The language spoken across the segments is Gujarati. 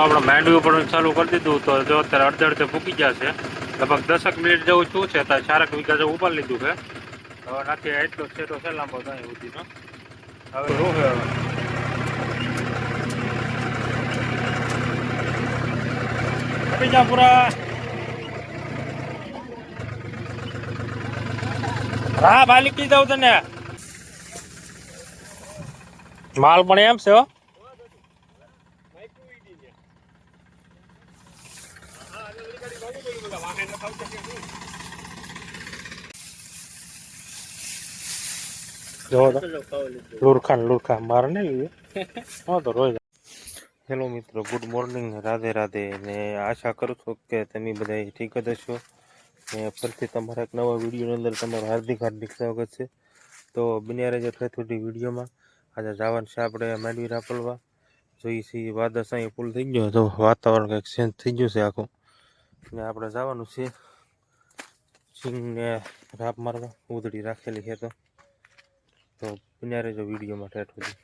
આપણે માંડવી ઉપર ચાલુ કરી દીધું તો જો અત્યારે અડધે અડધે ફૂકી જશે લગભગ દસક મિનિટ જેવું શું છે ત્યારે ચારક વીઘા જેવું ઉપાડી લીધું છે. હવે નાથી એટલો છેટો છે, લાંબો ત્યાં સુધીનો. હવે શું છે હવે બીજાપુરા હા કી દઉં તને. માલ પણ એમ છે હો જો તો લુરખાન લુરખા મારે નહીં હા તો રોજ. હેલો મિત્રો. Good morning Radhe Radhe. ને આશા કરું છું કે તમે બધા ઠીક જ હશો. ને ફરીથી તમારા એક નવા વિડીયોની અંદર તમારું હાર્દિક હાર્દિક સ્વાગત છે. તો બન્યા રહેજો થોડી વિડીયોમાં. આજે જવાનું છે આપણે માંડવી રાપલવા. જોઈએ છીએ વાદળ અહીં પુલ થઈ ગયો તો વાતાવરણ કંઈક ચેન્જ થઈ ગયું છે આખું. ને આપણે જવાનું છે સિંગને રાપ મારવા. ઉધડી રાખેલી છે તો. તો બન્યા રહેજો વિડીયોમાં ઠેઠ સુધી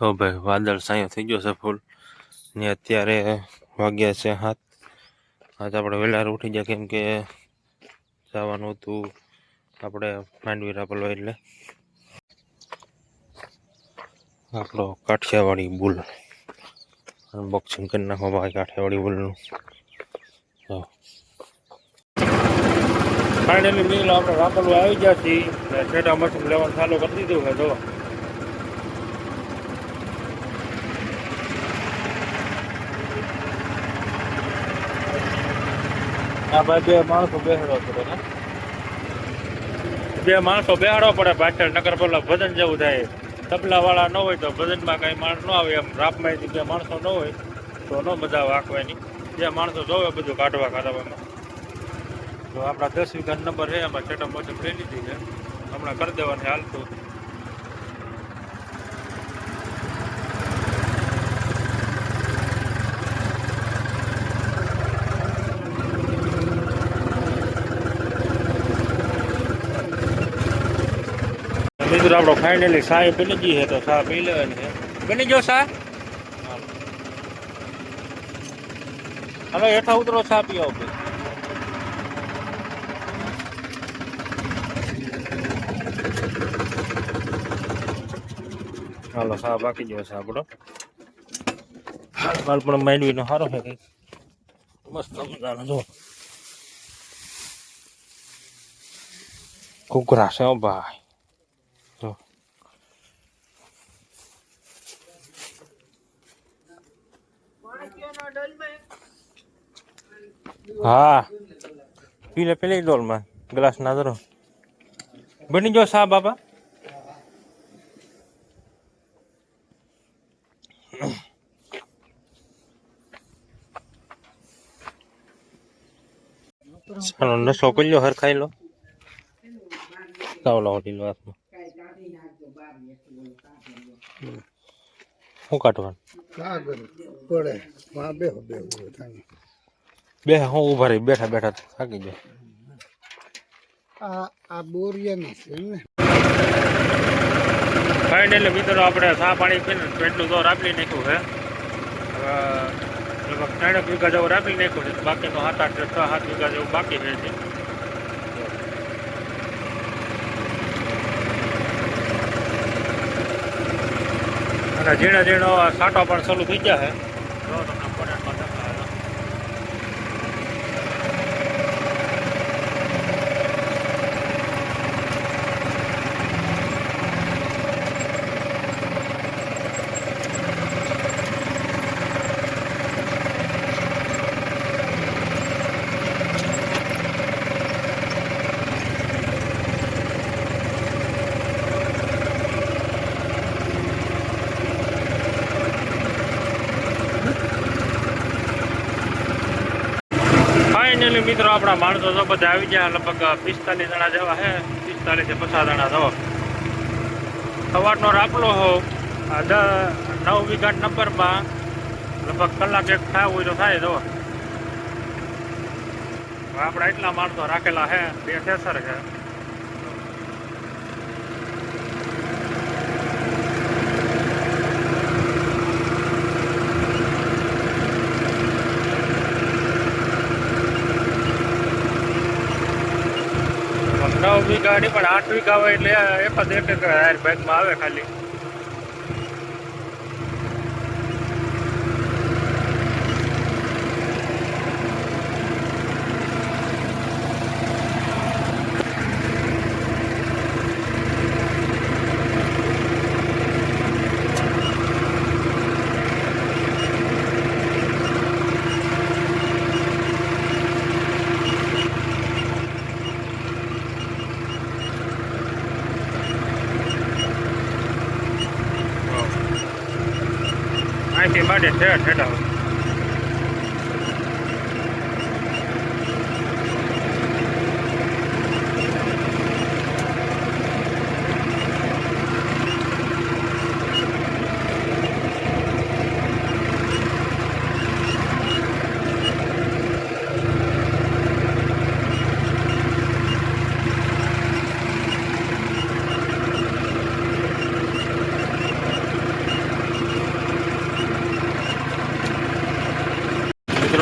તો ભાઈ, વાદળ સાયો થઈ ગયો છે ફૂલ. ને અત્યારે વાગ્યા છે હાથ આજ આપણે વહેલા ઉઠી ગયા, કેમ કે જવાનું હતું આપણે માંડવી રાપલવા એટલે. આપણો કાઠિયાવાડી બુલ. અનબોક્સિંગ કરી નાખો ભાઈ, કાઠિયાવાડી બુલનું. ફાઇનલી મિલ આપણે રાપલવા આવી ગયા છીએ. છેટા મશીન લેવાનું ચાલુ કરી દીધું છે, જો. આ ભાઈ બે માણસો બેસાડો પડે ને. બે માણસો બેહાડો પડે પાછળ નગર પેલા ભજન જેવું થાય. તબલા વાળા ન હોય તો ભજનમાં કઈ માણસ ન આવે એમ. રાપમાં બે માણસો ન હોય તો ન મજા આવે આંકવાની બે માણસો જોવે બધું કાઢવા કાઢવામાં તો આપણા દસ વીઘા નંબર છે, એમાં છેટા મોસમ લઈ લીધી છે. હમણાં કરી દેવાની હાલતું. મિત્રો, આપણો ફાઇનલી સાહેબ બની ગઈ છે, તો સા પી લેવાની છે. બની ગયો સા હાલો. હેઠા ઉતરો સા પીઓ ભાઈ. હાલો સા બાકી ગયો છે આપણો. હાલ પણ માંડવીનો સારો છે કંઈક. મસ્ત મજાનો જો. કુકરા છે ભાઈ. જો. હા. પીલે, પેલી ડોલમાં. ગ્લાસ ના ધરો. બની જો સા બાપા? ચાલો નસો કરી લો હરખાઈ લો કાવલા હોટી લો હાથમાં શું કાઢવાનું? કાગળ પડે. માં બેહો બેહો થાય બે હું ઊભા રહી બેઠા બેઠા થાકી જાય આ આ બોરિયાની છે ને? ફાઇનલી મિત્રો આપણે સા પાણી પીને પેટનું તો રાખી નાખ્યું છે. હવે લગભગ ત્રણેક વીઘા જેવું રાખી નાખ્યું છે બાકીનું સાત, આઠ છ, સાત વીઘા જેવું બાકી રહે છે. અને ઝીણા ઝીણો સાટો પણ ચાલુ થઈ જો તમને પરેડમાં દેખાય છે. ફાઇનલી મિત્રો આપણા માણસો તો બધા આવી ગયા, લગભગ પિસ્તાલીસ જણા જેવા છે પિસ્તાલીસ પચાસ જણા જો સવારનો રાપલો હો નવ વીઘા નંબરમાં લગભગ કલાક એક થાય હોય તો થાય તો આપણા એટલા માણસો રાખેલા છે બે થેસર છે નહીં પણ આઠ વીઘા હોય એટલે એક જ એક હાર બેગમાં આવે ખાલી. અહીંથી માટે ઠેઠ ઠેઠા મિત્રો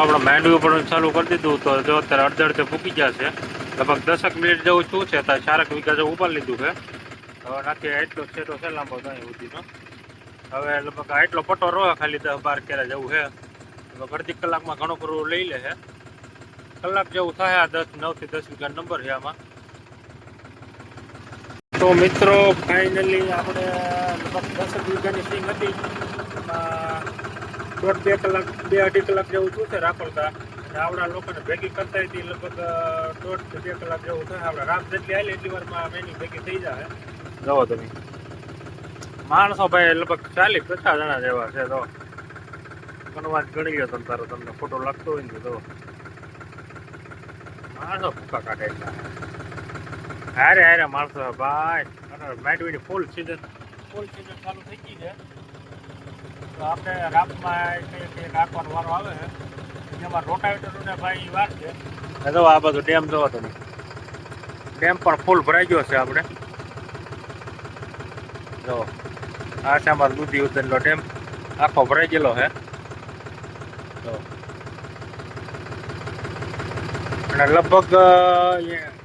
આપણે માંડવી પણ ચાલુ કરી દીધું તો જો અત્યારે અડધે અડધે ફૂકી ગયા છે. લગભગ દસક મિનિટ જેવું શું છે, તો ચારક વીઘા જેવું ઉપર લીધું છે. હવે નાખી એટલો છેટો છે લાંબો ત્યાં સુધીનો. હવે લગભગ એટલો પટો રહો ખાલી દસ બાર કેરા જેવું છે. લગભગ અડધી કલાકમાં ઘણું પૂરું લઈ લે છે. કલાક જેવું થાય આ દસ નવથી દસ વીઘા નંબર છે આમાં. તો મિત્રો ફાઇનલી આપણે લગભગ દસ વીઘાની સિંગ હતી. દોઢ બે કલાક બે અઢી કલાક જેવું થયું છે રાપલતા અને આવડા લોકોને ભેગી કરતા હતી લગભગ દોઢથી બે કલાક જેવું થાય. આપણે રાત જેટલી આવી એટલી વારમાં એની ભેગી થઈ જાય જવો તમે. માણસો ભાઈ લગભગ ચાલીસ પચાસ જણા જેવા છે તો જ ગણી લો તમે તારો તમને ફોટો લાગતો હોય ને તો માણસો ભૂકા કાઢે એટલા હારે હારે માણસો ભાઈ. માંડવીની ફૂલ સિઝન ફૂલ સિઝન ચાલુ થઈ ગઈ છે. તો આપણે રાપમાં એક આંકવાનો વારો આવે. છે જેમાં રોટાવેટરનું ને ભાઈ વાર છે. ને જો આ બધું ડેમ જોવો તમે. ડેમ પણ ફૂલ ભરાઈ ગયો છે આપણે. જો આ છે અમારો દૂધી ઉદ્દનનો ડેમ. આખો ભરાઈ ગયેલો છે તો અને લગભગ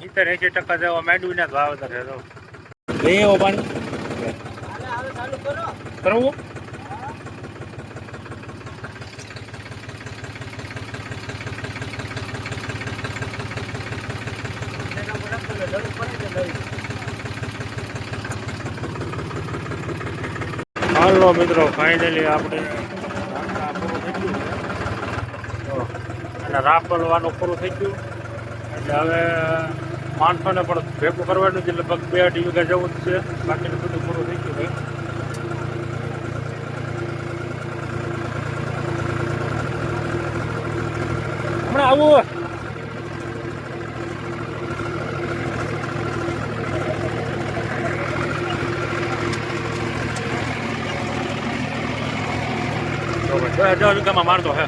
સિત્તેર એંશી ટકા જેવો માંડવીના જ વાવેતર છે તો પાણી? કરવું? હાલો મિત્રો ફાઇનલી આપણે અને રાપડવાનું પૂરું થઈ ગયું. એટલે હવે માણસોને પણ ભેગું કરવાનું છે, લગભગ બે અઢી વીઘા જવું જ છે. બાકીનું બધું પૂરું થઈ ગયું ભાઈ હમણાં આવું. હજાર વીઘામાં મારતો હે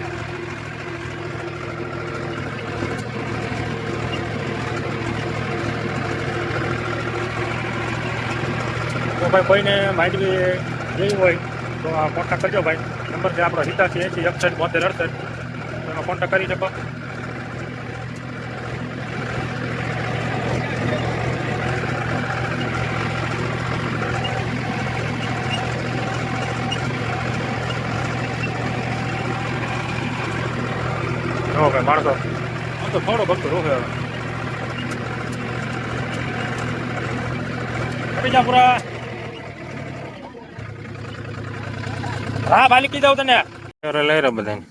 ભાઈ કોઈને માહિતી લેવી હોય, તો કોન્ટેક્ટ કરજો ભાઈ. નંબર છે આપણો હિતાસી એસી એકસઠ, બોતેર, અડસઠ, એમાં કરી શકો. ભાઈ માણસો. આમ તો થોડો ભક્તો રોકે હવે. કટી હા ભાલી કી જાવ તને. અરે લઈ રહ્યો બધાને.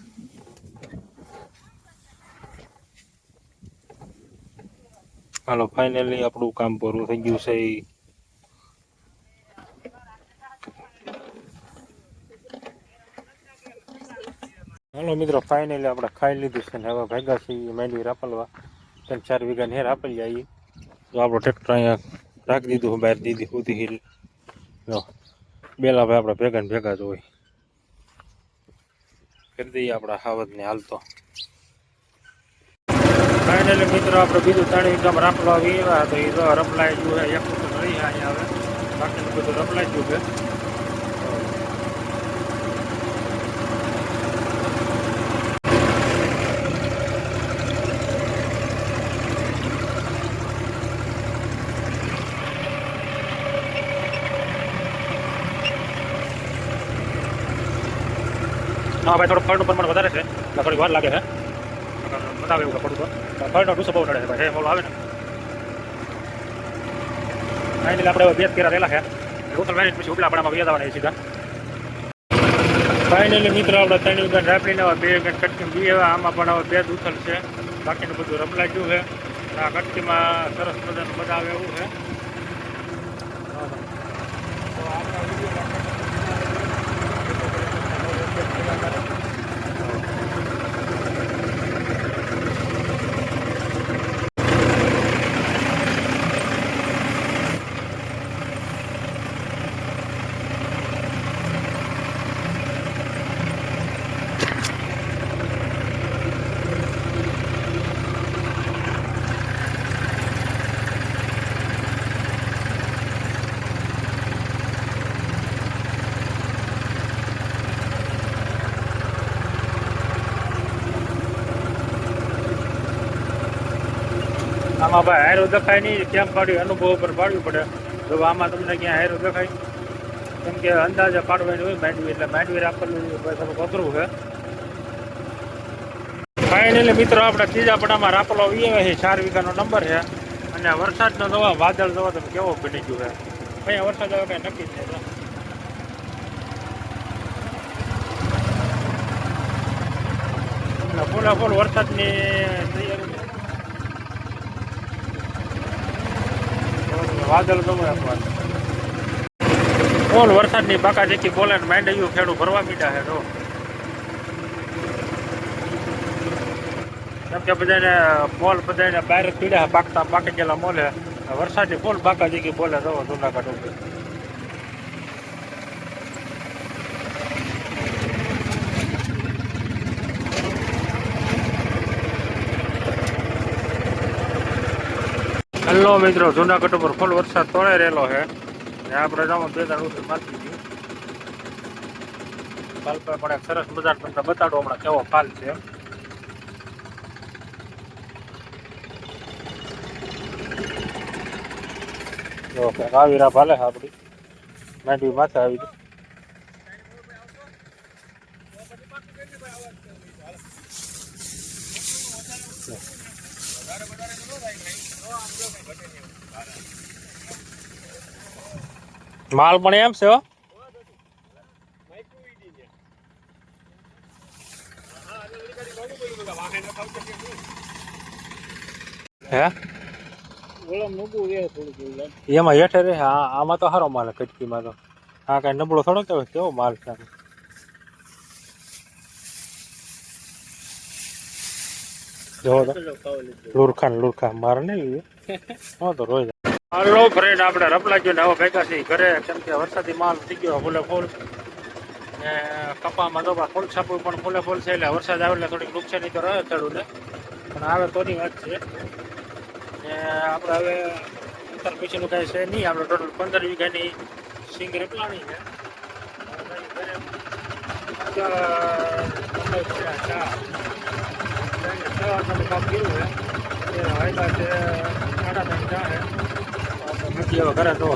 હાલો ફાઇનલી આપણું કામ પૂરું થઈ ગયું છે. હાલો મિત્રો ફાઇનલી આપણે ખાઈ લીધું છે ને હવે ભેગા છીએ માંડવી રાપલવા. ત્રણ ચાર વીઘા ને રાપલી જઈએ તો આપણો ટ્રેક્ટર અહીંયા રાખી દીધું બહાર દીધી સુધી હિલ. જો, બેલા ભાઈ આપણે ભેગા ને ભેગા જ હોય. કરી દઈએ આપણા હાવજને હાલતો ફાઇનલી મિત્રો, આપણે બીજું ત્રણ વીઘામાં રાપલો આવી તો એ તો રપલાઈ ગયું એક વખત રહી અહીંયા આવે બાકીનું બધું રપલાઈ ગયું છે. હા, ભાઈ થોડું ફળનું પ્રમાણ વધારે છે. એટલે થોડી વાર લાગે છે. બતાવે એવું થોડું તો ફળનો ડૂસો બહુ નડે છે, ભાઈ. મોડું આવે ને. ફાઇનલી આપણે બે જ કેરા રહેલા છે. ઉથલ મેનેજ પછી ઉપલા આપણામાં વ્યાજ આવવાના છે સીધા. ફાઇનલી મિત્રો, આપણે ત્રણ વિકેટ રાપડીને હવે બે વિકેટ કટકી બી હવે આમાં પણ હવે બે જ ઉથલ છે. બાકીનું બધું રમલાઈ ગયું છે. આ કટકીમાં સરસ મજાનું મજા આવે એવું છે. તો આપણા વિડીયોમાં Thank you. આમાં ભાઈ હાયરો દેખાય નહીં, કેમ પાડ્યું? અનુભવ પર પાડવું પડે. તો આમાં તમને ક્યાં હાયરો દેખાય? કેમ કે અંદાજે પાડવાની હોય માંડવી, એટલે માંડવી આપેલું ભાઈ કતરું છે. ફાઇનલી મિત્રો, આપણે ત્રીજા પડામાં રાપલો વીએ છે ચાર વીઘાનો નંબર છે. અને વરસાદનો દવા, વાદળ દવા તમે કેવો પડી ગયું છે? અહીંયા વરસાદ આવે કઈ નક્કી જ નહીં ફૂલ વરસાદની વાદળ ગમે ફૂલ વરસાદની બાકા જેકી બોલે ને માંડ્યું ખેડૂ ભરવા મીઠા છે જો. કેમ કે બધાને મોલ બધાને બહાર પીડ્યા પાકતા પાકી ગયેલા મોલે. વરસાદની ફૂલ બાકા જેકી બોલે, જો, જુનાગઢ ઉપર. હેલો મિત્રો, જુનાગઢ ઉપર ફૂલ વરસાદ તોડાઈ રહેલો છે. ને આપણે પ્રજામાં બે ત્રણ ઉતર મારી હતી કાલ પર પણ એક સરસ મજાનો તમને બતાડો, હમણાં કેવો પાલ છે. ઓકે જો આવી રાહ ભાલે આપણી મેંડી માથે આવી ગઈ. માલ પણ એમ છે હો. એમાં હેઠે રે હા, આમાં તો સારો માલ કચકીમાં તો. હા, કઈ નબળો થોડો કેવો કેવો માલ છે? જોવો. લુરખાન લુરખા મારે નહીં હા તો રોજ. હાલો ફ્રેન્ડ આપણે રપલા ગયો ને હવે ભેગા થઈ ઘરે કેમ કે વરસાદી માલ થઈ ગયો ફૂલે ફૂલ ને કપામાં તો ફૂલ છાપું પણ ફૂલે ફૂલ છે એટલે વરસાદ આવે એટલે થોડીક નુકસાની તો રહે ને પણ આવે તોની વાત છે. ને આપણે હવે અંતર પછીનું કાંઈ છે નહીં આપણે ટોટલ પંદર વીઘાની સિંગ રપલાણી છે. ઘરે ચા તમે કામ કર્યું છે. એ વાયદા છે સાડા ત્રણ ચા છે તો મૂકી હવે ઘરે તો